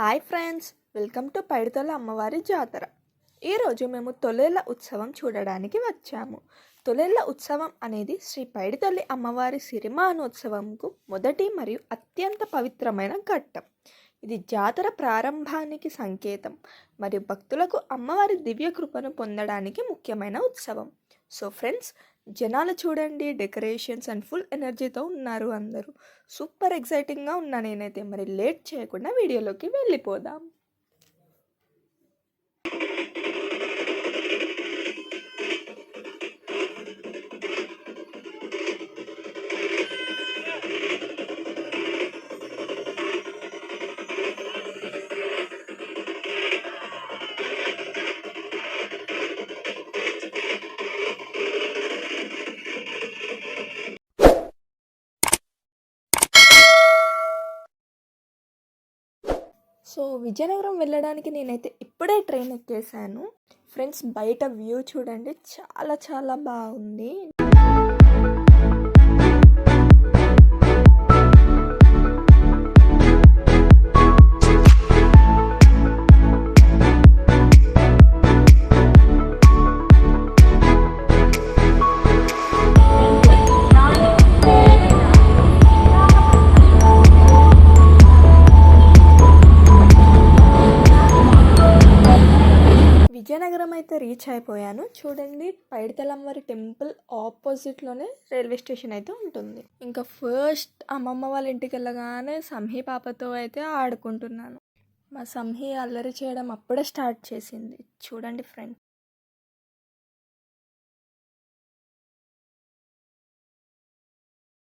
Hi friends welcome to Paiditala అమ్మవారి జాతర. ఈరోజు మేము తొలేళ్ళ ఉత్సవం చూడడానికి వచ్చాము. తొలేళ్ళ ఉత్సవం అనేది శ్రీ పైడితల్లి అమ్మవారి సిరిమానోత్సవంకు మొదటి మరియు అత్యంత పవిత్రమైన ఘట్టం. ఇది జాతర ప్రారంభానికి సంకేతం మరియు భక్తులకు అమ్మవారి దివ్య కృపను పొందడానికి ముఖ్యమైన ఉత్సవం. సో ఫ్రెండ్స్ జనాలు చూడండి డెకరేషన్స్ అండ్ ఫుల్ ఎనర్జీతో ఉన్నారు అందరూ. సూపర్ ఎక్సైటింగ్గా ఉన్నా నేనైతే. మరి లేట్ చేయకుండా వీడియోలోకి వెళ్ళిపోదాం. సో విజయనగరం వెళ్ళడానికి నేనైతే ఇప్పుడే ట్రైన్ ఎక్కేసాను ఫ్రెండ్స్ బయట వ్యూ చూడండి చాలా చాలా బాగుంది. రీచ్ అయిపోయాను. చూడండి పైడితలమ్మవారి టెంపుల్ ఆపోజిట్లోనే రైల్వే స్టేషన్ అయితే ఉంటుంది. ఇంకా ఫస్ట్ అమ్మమ్మ వాళ్ళ ఇంటికి వెళ్ళగానే సంహి పాపతో అయితే ఆడుకుంటున్నాను. మా సంహి అల్లరి చేయడం అప్పుడే స్టార్ట్ చేసింది. చూడండి ఫ్రెండ్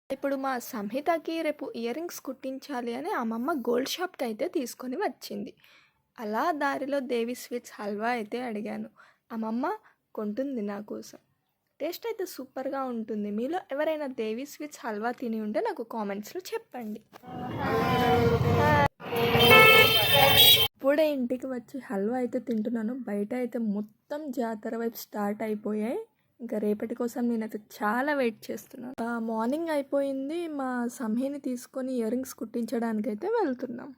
ఇప్పుడు మా సంహితకి రేపు ఇయర్ రింగ్స్ కుట్టించాలి అని అమ్మమ్మ గోల్డ్ షాప్కి అయితే తీసుకొని వచ్చింది. అలా దారిలో దేవి స్వీట్స్ హల్వా అయితే అడిగాను. అమ్మమ్మ కొంటుంది నా కోసం. టేస్ట్ అయితే సూపర్గా ఉంటుంది. మీలో ఎవరైనా దేవి స్వీట్స్ హల్వా తిని ఉంటే నాకు కామెంట్స్లో చెప్పండి. ఇప్పుడే ఇంటికి వచ్చి హల్వా అయితే తింటున్నాను. బయట అయితే మొత్తం జాతర వైపు స్టార్ట్ అయిపోయాయి. ఇంకా రేపటి కోసం నేనైతే చాలా వెయిట్ చేస్తున్నాను. మార్నింగ్ అయిపోయింది. మా సంహిని తీసుకొని ఇయర్ రింగ్స్ కుట్టించడానికి అయితే వెళ్తున్నాం.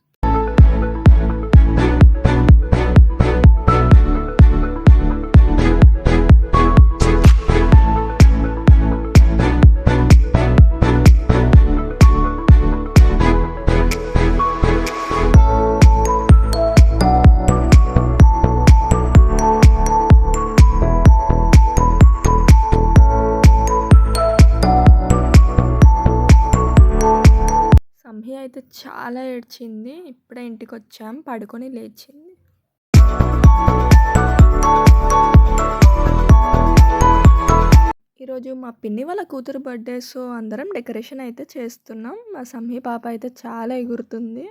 ఏడ్చింది. ఇప్పుడే ఇంటికి వచ్చాం పడుకొని లేచింది. ఈరోజు మా పిన్ని వాళ్ళ కూతురు బర్త్డే సో అందరం డెకరేషన్ అయితే చేస్తున్నాం. మా సమ్మీ పాప అయితే చాలా ఎగురుతుంది.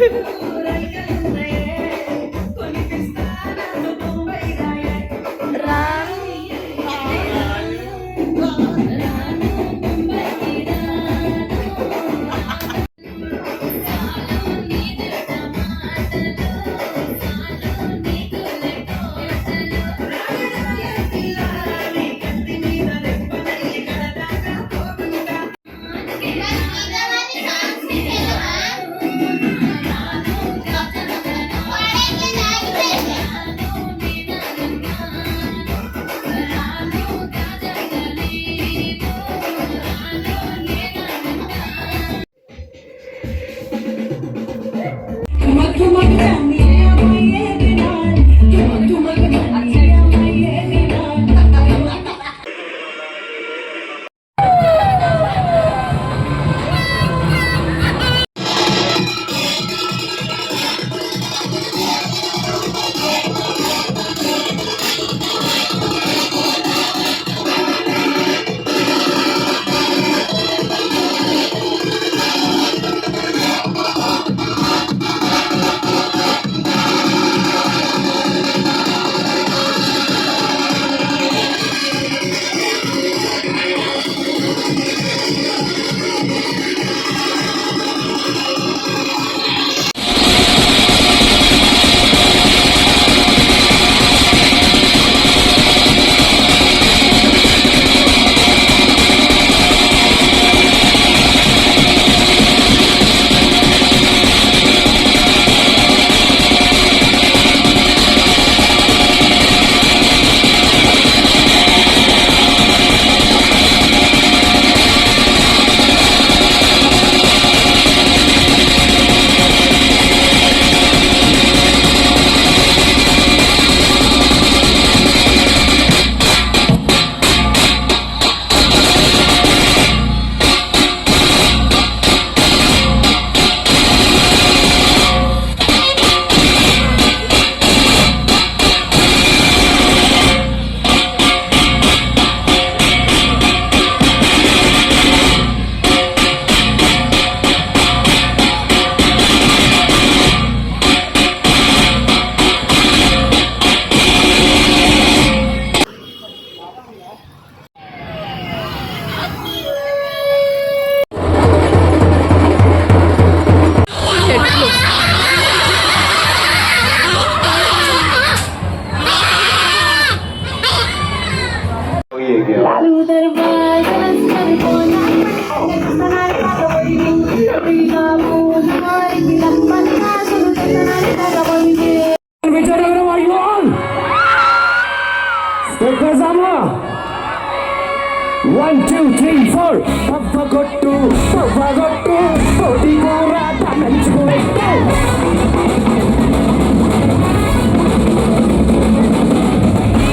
Tchau. One two three four పప్పగొట్టు పప్పగొట్టు పొడి కూర తలంచుకునే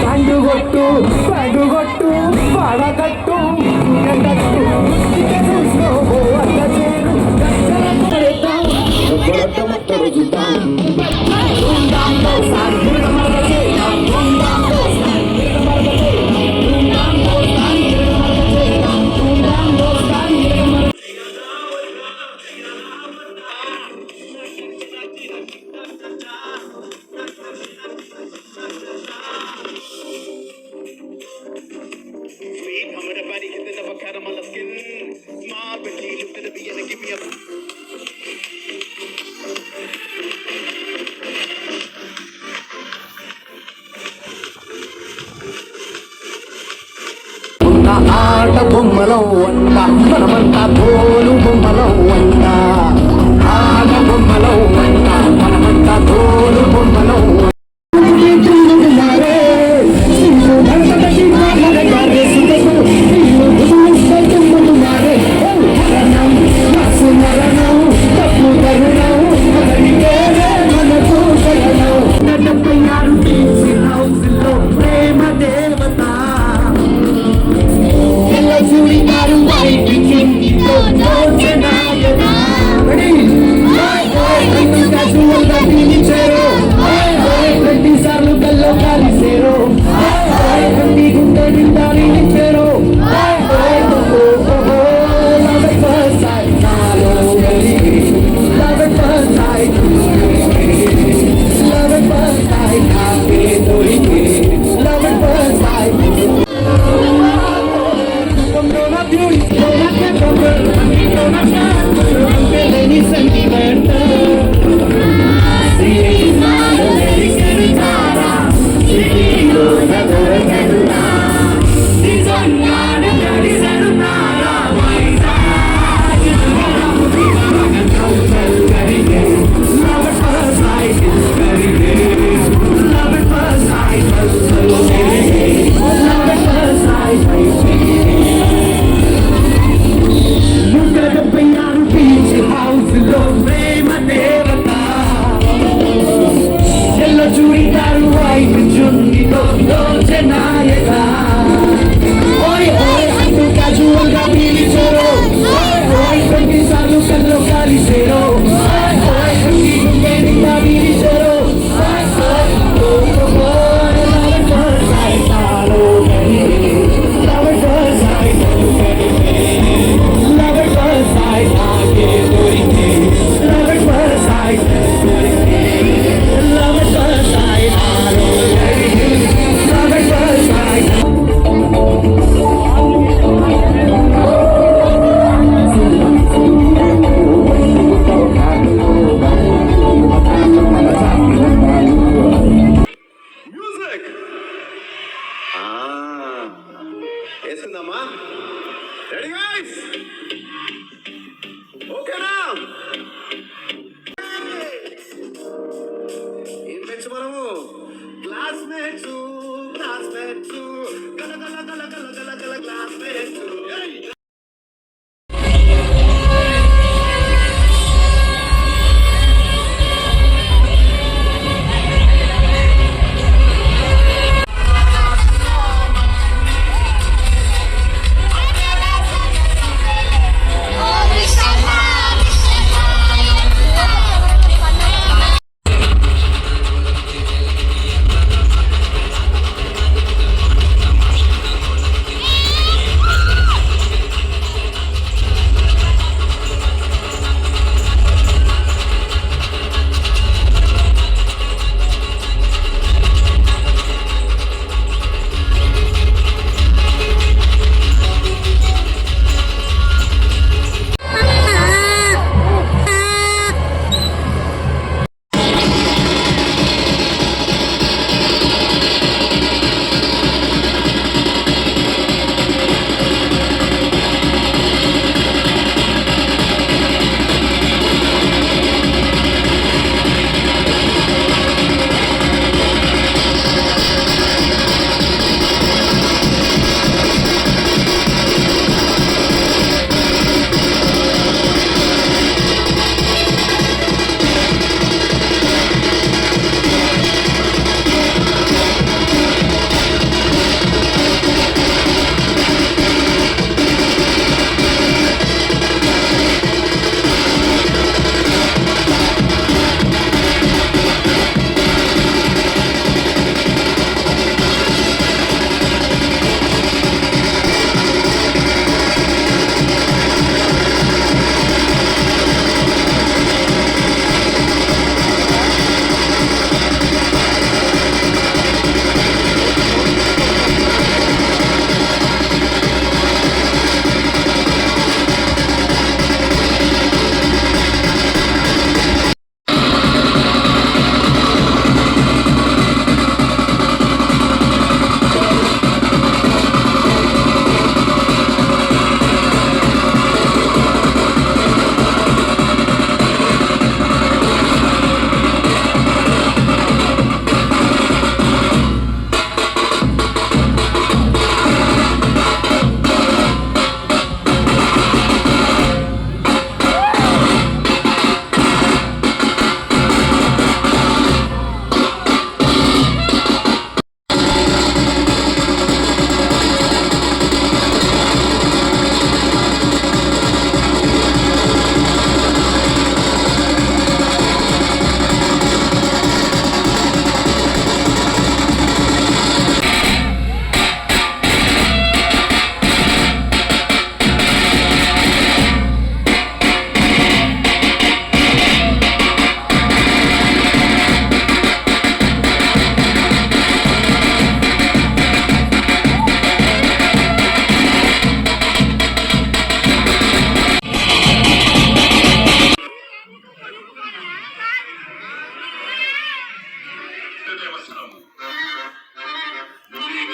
పండుగొట్టు పండుగొట్టు. மனோ ஒன்றாம் மனமந்தா போலும் వేసుకుందామా రెడీ గైస్ ఓకేనా ఏం పెంచు మనము? క్లాస్ మేట్స్ క్లాస్ మేట్స్ గల గల గల గల గల గల గ్లాస్ మేట్స్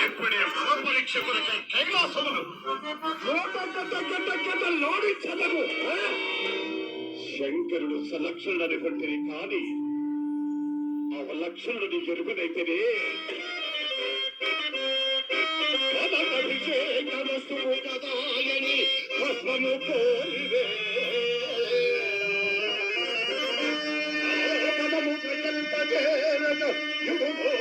నీకెప్పుడే పరీక్ష కొరకై కైలాసములు. లోడించదము శంకరుడు సలక్షణుడు అనుకుంటుంది కానీ అవలక్షణుడు నీ ఎరుగునైతేనే అభిషేకమస్తువు కదాయని భస్మము కోరివే. యుగమో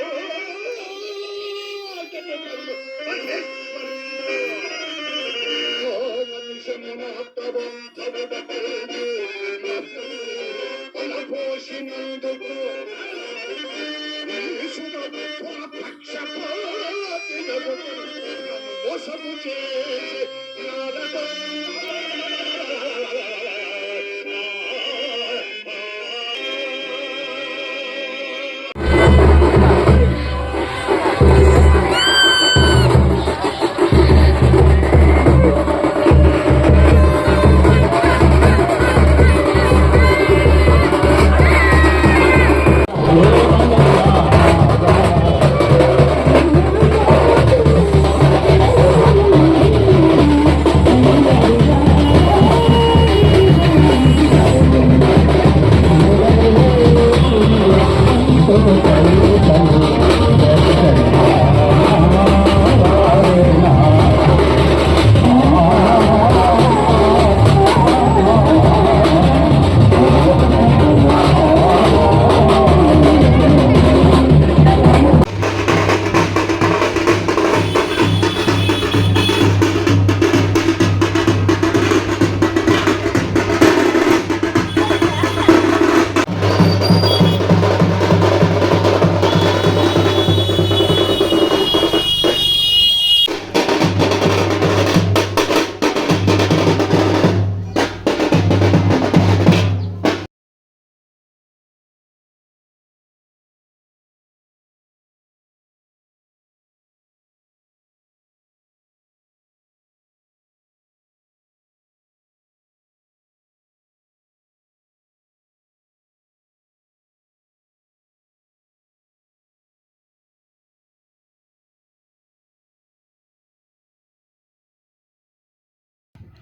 Shut up!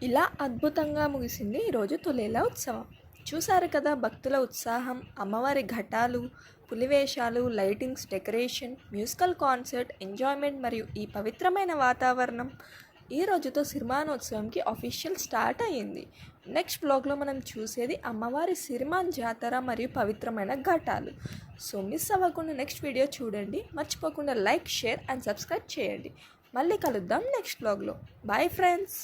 ఇలా అద్భుతంగా ముగిసింది ఈరోజు తొలేల ఉత్సవం. చూసారు కదా భక్తుల ఉత్సాహం అమ్మవారి ఘటాలు పులివేషాలు lightings decoration musical concert enjoyment మరియు ఈ పవిత్రమైన వాతావరణం. ఈ రోజుతో సిరిమానోత్సవంకి అఫీషియల్ స్టార్ట్ అయ్యింది. నెక్స్ట్ బ్లాగ్లో మనం చూసేది అమ్మవారి సిరిమాన్ జాతర మరియు పవిత్రమైన ఘటాలు. సో మిస్ అవ్వకుండా నెక్స్ట్ వీడియో చూడండి. మర్చిపోకుండా లైక్ షేర్ అండ్ సబ్స్క్రైబ్ చేయండి. మళ్ళీ కలుద్దాం నెక్స్ట్ బ్లాగ్లో. Bye friends!